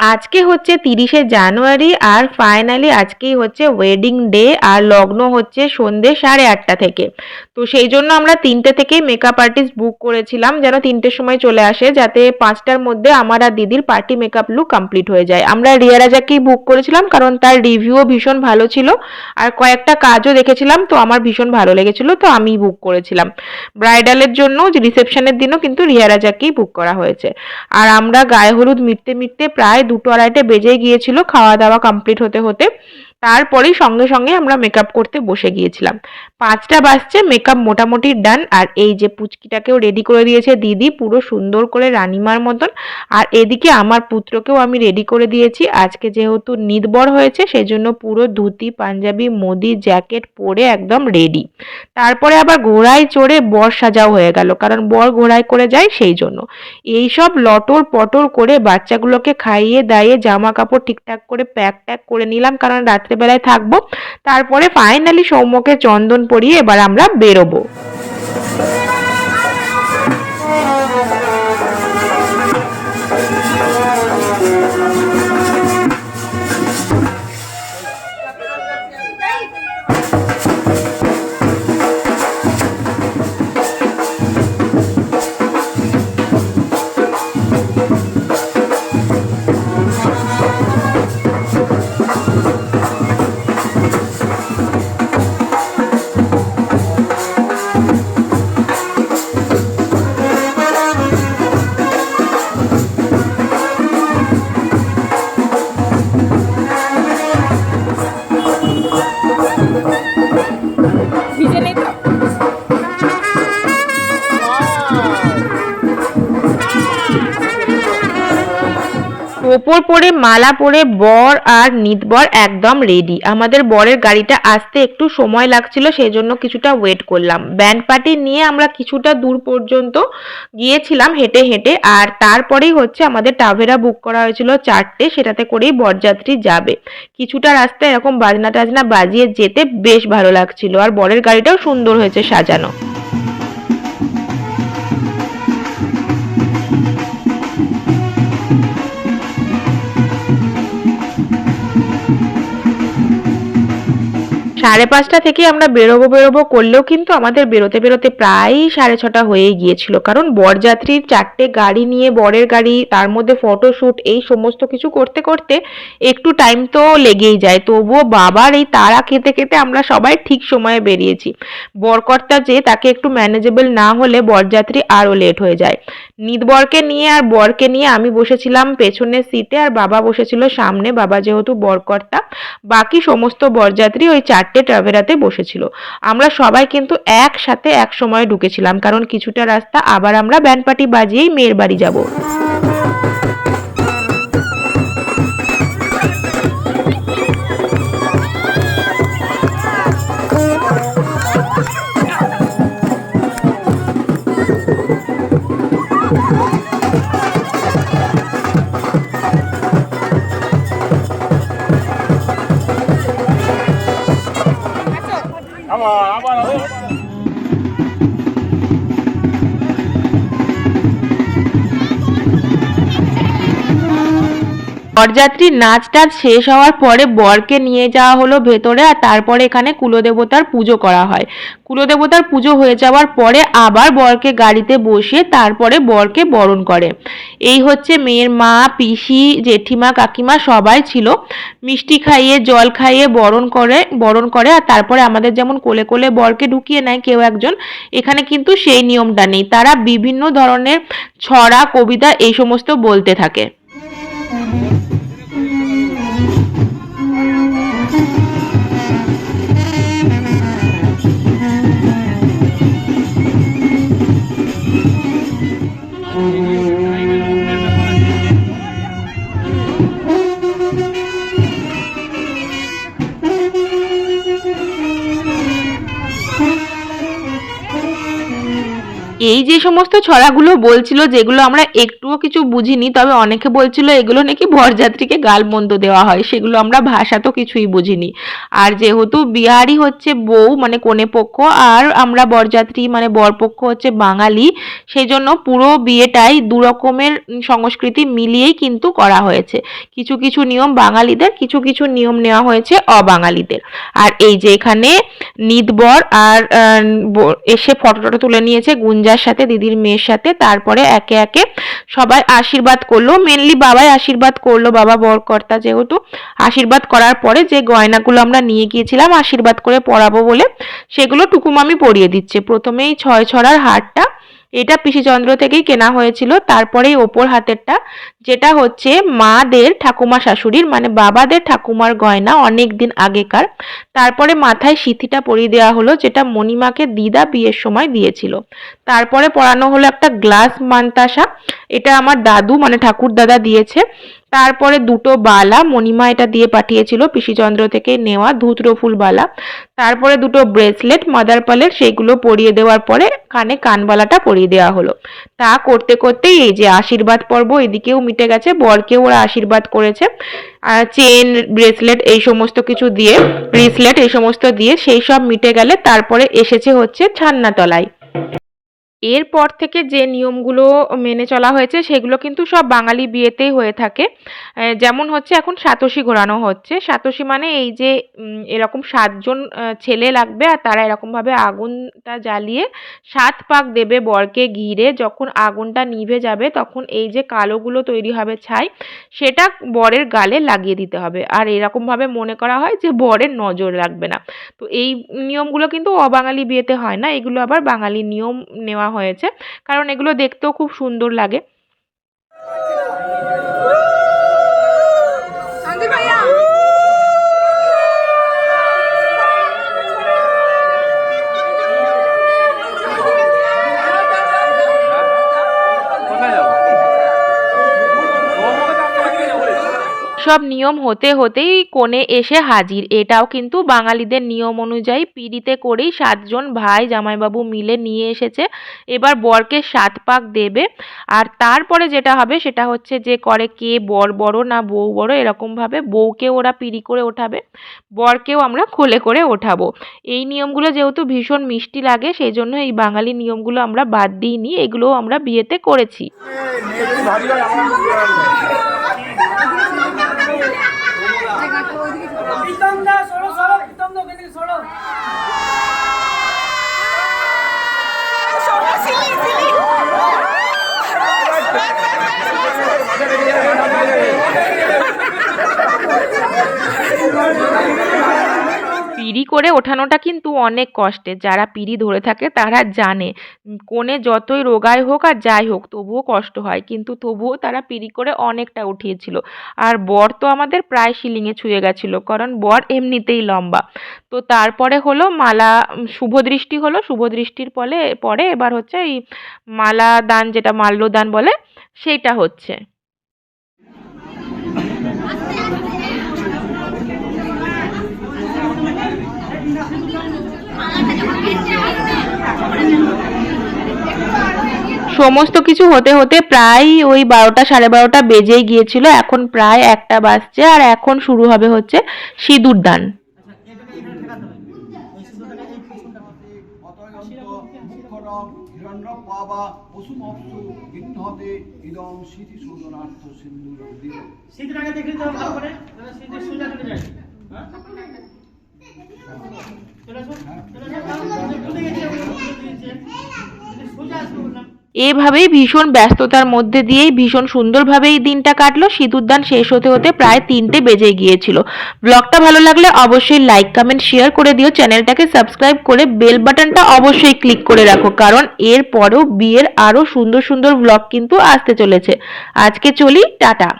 আজকে হচ্ছে তিরিশে জানুয়ারি আর ফাইনালি আজকেই হচ্ছে ওয়েডিং ডে আর লগ্ন হচ্ছে সন্ধে সাড়ে আটটা থেকে। তো সেই জন্য আমরা তিনটে থেকেই মেকআপ আর্টিস্ট বুক করেছিলাম, যেন তিনটের সময় চলে আসে, যাতে পাঁচটার মধ্যে আমার আর দিদির পার্টি মেকআপ লুক কমপ্লিট হয়ে যায়। আমরা রিয়া রাজাকেই বুক করেছিলাম, কারণ তার রিভিউও ভীষণ ভালো ছিল, আর কয়েকটা কাজও দেখেছিলাম, তো আমার ভীষণ ভালো লেগেছিল, তো আমি বুক করেছিলাম। ব্রাইডালের জন্য রিসেপশনের দিনও কিন্তু রিয়া রাজাকেই বুক করা হয়েছে। আর আমরা গায়ে হলুদ মিটতে মিটতে প্রায় দুটো আড়াইটে বেজে গিয়েছিল খাওয়া দাওয়া কমপ্লিট হতে হতে। তারপরেই সঙ্গে সঙ্গে আমরা মেকআপ করতে বসে গিয়েছিলাম। পাঁচটা বাজছে মেকআপ মোটামুটি ডান আর এই যে পুচকিটাকেও রেডি করে দিয়েছে দিদি, পুরো সুন্দর করে রানিমার মতন। আর এদিকে আমার পুত্রকেও আমি রেডি করে দিয়েছি। আজকে যেহেতু নিদবর হয়েছে সেই জন্য পুরো ধুতি, পাঞ্জাবি, মোদি জ্যাকেট পরে একদম রেডি তারপরে আবার ঘোড়ায় চড়ে বর সাজাও হয়ে গেল, কারণ বর ঘোড়ায় করে যায় সেই জন্য। এই সব লটর পটর করে বাচ্চাগুলোকে খাইয়ে দাইয়ে জামা কাপড় ঠিকঠাক করে প্যাক ট্যাক করে নিলাম, কারণ রাত্রেবেলায় থাকব। তারপরে ফাইনালি সৌম্যকে চন্দন পরিয়ে এবার আমরা বেরোবো। ওপর পরে মালা পরে, বর আর নিতবর একদম রেডি আমাদের বরের গাড়িটা আসতে একটু সময় লাগছিল সেই জন্য কিছুটা ওয়েট করলাম। ব্যান্ড পার্টি নিয়ে আমরা কিছুটা দূর পর্যন্ত গিয়েছিলাম হেঁটে হেঁটে, আর তারপরেই হচ্ছে আমাদের টাভেরা বুক করা হয়েছিল চারটে, সেটাতে করেই বরযাত্রী যাবে। কিছুটা রাস্তায় এরকম বাজনা টাজনা বাজিয়ে যেতে বেশ ভালো লাগছিল, আর বরের গাড়িটাও সুন্দর হয়েছে সাজানো। সাড়ে পাঁচটা থেকে আমরা বেরোবো বেরোবো করলেও কিন্তু আমাদের বেরোতে বেরোতে প্রায় সাড়ে ছটা হয়ে গিয়েছিল। কারণ বরযাত্রীর চারটে গাড়ি নিয়ে, বরের গাড়ি, তার মধ্যে ফটোশ্যুট, এই সমস্ত কিছু করতে করতে একটু টাইম তো লেগেই যায়। তবুও বাবার এই তাড়া খেতে খেতে আমরা সবাই ঠিক সময়ে বেরিয়েছি। বরকর্তা যে তাকে একটু ম্যানেজেবল না হলে বরযাত্রী আরও লেট হয়ে যায়। নিদবরকে নিয়ে আর বরকে নিয়ে আমি বসেছিলাম পেছনের সিটে আর বাবা বসেছিল সামনে। বাবা যেহেতু বরকর্তা। বাকি সমস্ত বরযাত্রী ওই চারটে ট্রাভেরাতে বসেছিল। আমরা সবাই কিন্তু একসাথে এক সময় ঢুকেছিলাম, কারণ কিছুটা রাস্তা আবার আমরা ব্যান্ড পার্টি বাজিয়েই মেয়ের বাড়ি যাব। বরযাত্রীর নাচ টাচ শেষ হওয়ার পরে বরকে নিয়ে যাওয়া হলো ভেতরে আর তারপরে এখানে কুলদেবতার পুজো করা হয়। কুলদেবতার পুজো হয়ে যাওয়ার পরে আবার বরকে গাড়িতে বসিয়ে তারপরে বরকে বরণ করে। এই হচ্ছে মেয়ের মা, পিসি, জেঠিমা, কাকিমা সবাই ছিল। মিষ্টি খাইয়ে, জল খাইয়ে বরণ করে বরণ করে আর তারপরে আমাদের যেমন কোলে কোলে বরকে ঢুকিয়ে নেয় কেউ একজন, এখানে কিন্তু সেই নিয়মটা নেই। তারা বিভিন্ন ধরনের ছড়া, কবিতা এই সমস্ত বলতে থাকে। এই যে সমস্ত ছড়াগুলো বলছিল, যেগুলো আমরা একটুও কিছু বুঝিনি, তবে অনেকে বলছিল এগুলো নাকি বরযাত্রীকে গালমন্দ দেওয়া হয়, সেগুলো আমরা ভাষা তো কিছুই বুঝিনি। আর যেহেতু বিহারি হচ্ছে বউ মানে কনে পক্ষ, আর আমরা বরযাত্রী মানে বরপক্ষ হচ্ছে বাঙালি সেই জন্য পুরো বিয়েটাই দু রকমের সংস্কৃতি মিলিয়েই কিন্তু করা হয়েছে। কিছু কিছু নিয়ম বাঙালিদের, কিছু কিছু নিয়ম নেওয়া হয়েছে অবাঙালিদের। আর এই যে এখানে নিদবর আর এসে ফটো টটো তুলে নিয়েছে গুঞ্জার সাথে, দিদির মেয়ের সাথে, তারপরে একে একে সবাই আশীর্বাদ করল। মেনলি বাবাই আশীর্বাদ করল, বাবা বরকর্তা যেহেতু। আশীর্বাদ করার পরে যে গয়নাগুলো আমরা নিয়ে গিয়েছিলাম, আশীর্বাদ করে পরাবো বলে, সেগুলো টুকুমামি পরিয়ে দিচ্ছে। প্রথমেই ছয় ছড়ার হারটা এটা পিসিচন্দ্র থেকেই কেনা হয়েছিল। তারপরে ওপর হাতেরটা, যেটা হচ্ছে মাদের ঠাকুমা শাশুড়ির মানে বাবাদের ঠাকুমার গয়না অনেক দিন আগেকার। তারপরে মাথায় সিথিটা পরিয়ে দেওয়া হলো, যেটা মণিমাকে দিদা বিয়ের সময় দিয়েছিল। তারপরে পরানো হলো একটা গ্লাস মান্তাসা। এটা আমার দাদু মানে ঠাকুর দাদা দিয়েছে। তারপরে দুটো বালা, মণিমা এটা দিয়ে পাঠিয়েছিল পিসিচন্দ্র থেকে নেওয়া ধুতরো ফুল বালা। তারপরে দুটো ব্রেসলেট, মাদার পালের, সেইগুলো পরিয়ে দেওয়ার পরে কানে কানবালাটা পরিয়ে দেওয়া হলো। তা করতে করতেই এই যে আশীর্বাদ পর্ব এদিকেও মিটে গেছে, বরকেও ওরা আশীর্বাদ করেছে। চেন, ব্রেসলেট এই সমস্ত কিছু দিয়ে, ব্রেসলেট এই সমস্ত দিয়ে সেই সব মিটে গেলে তারপরে এসেছে হচ্ছে ছান্নাতলায়। এরপর থেকে যে নিয়মগুলো মেনে চলা হয়েছে, সেগুলো কিন্তু সব বাঙালি বিয়েতেই হয়ে থাকে। যেমন হচ্ছে এখন সাতশী ঘোরানো হচ্ছে। সাতশী মানে এই যে এরকম সাতজন ছেলে লাগবে আর তারা এরকমভাবে আগুনটা জ্বালিয়ে সাত পাক দেবে বরকে ঘিরে। যখন আগুনটা নিভে যাবে, তখন এই যে কালোগুলো তৈরি হবে ছাই, সেটা বরের গালে লাগিয়ে দিতে হবে। আর এরকমভাবে মনে করা হয় যে বরের নজর লাগবে না। তো এই নিয়মগুলো কিন্তু অবাঙালি বিয়েতে হয় না। এগুলো আবার বাঙালি নিয়ম নেওয়া হয়েছে। কারণ এগুলো দেখতেও খুব সুন্দর লাগে। সব নিয়ম হতে হতেই কোণে এসে হাজির। এটাও কিন্তু বাঙালিদের নিয়ম অনুযায়ী পিড়িতে করেই সাতজন ভাই জামাইবাবু মিলে নিয়ে এসেছে। এবার বরকে সাত পাক দেবে। আর তারপরে যেটা হবে সেটা হচ্ছে যে করে কে বর বড় না বউ বড় এরকমভাবে বউকে ওরা পিড়ি করে ওঠাবে, বরকেও আমরা কোলে করে ওঠাবো। এই নিয়মগুলো যেহেতু ভীষণ মিষ্টি লাগে সেই জন্য এই বাঙালি নিয়মগুলো আমরা বাদ দিইনি, এগুলোও আমরা বিয়েতে করেছি। পিঁড়ি করে ওঠানোটা কিন্তু অনেক কষ্টের যারা পিঁড়ি ধরে থাকে তারা জানে কোণে যতই রোগায় হোক আর যাই হোক তবুও কষ্ট হয়। কিন্তু তবুও তারা পিড়ি করে অনেকটা উঠিয়েছিল। আর বর তো আমাদের প্রায় শিলিংয়ে ছুঁয়ে গেছিল কারণ বর এমনিতেই লম্বা। তো তারপরে হলো মালা উম, শুভ দৃষ্টি হলো। শুভ দৃষ্টির পরে পরে এবার হচ্ছে এই মালা দান যেটা মাল্যদান বলে সেইটা হচ্ছে। সমস্ত কিছু হতে হতে প্রায় ওই বারোটা সাড়ে বারোটা বেজেই গিয়েছিল। এখন প্রায় একটা বাজছে আর এখন শুরু হবে হচ্ছে সিঁদুর দান। সিন্ধুর আগে দেখে এভাবেই ভীষণ ব্যস্ততার মধ্যে দিয়েই ভীষণ সুন্দরভাবে এই দিনটা কাটলো। সিঁদুরদান শেষ হতে হতে প্রায় তিনটে বেজে গিয়েছিল। ব্লগটা ভালো লাগলে অবশ্যই লাইক, কমেন্ট, শেয়ার করে দিও। চ্যানেলটাকে সাবস্ক্রাইব করে বেল বাটনটা অবশ্যই ক্লিক করে রাখো, কারণ এর পরেও বিয়ের আরও সুন্দর সুন্দর ব্লগ কিন্তু আসতে চলেছে। আজকে চলি, টাটা।